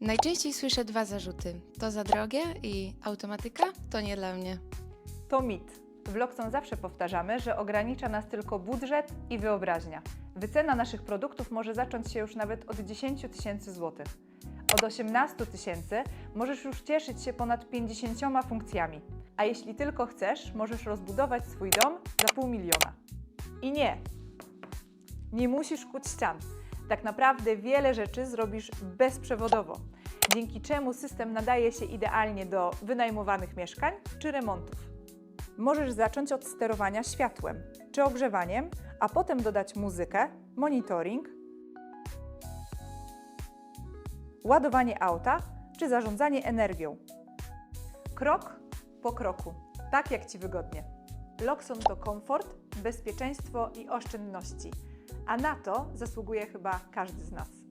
Najczęściej słyszę dwa zarzuty. To za drogie i automatyka to nie dla mnie. To mit. W Loxon zawsze powtarzamy, że ogranicza nas tylko budżet i wyobraźnia. Wycena naszych produktów może zacząć się już nawet od 10 tysięcy złotych. Od 18 tysięcy możesz już cieszyć się ponad 50 funkcjami. A jeśli tylko chcesz, możesz rozbudować swój dom za pół miliona. I nie, nie musisz kuć ścian. Tak naprawdę wiele rzeczy zrobisz bezprzewodowo, dzięki czemu system nadaje się idealnie do wynajmowanych mieszkań czy remontów. Możesz zacząć od sterowania światłem czy ogrzewaniem, a potem dodać muzykę, monitoring, ładowanie auta czy zarządzanie energią. Krok po kroku, tak jak Ci wygodnie. Loxon to komfort, bezpieczeństwo i oszczędności, a na to zasługuje chyba każdy z nas.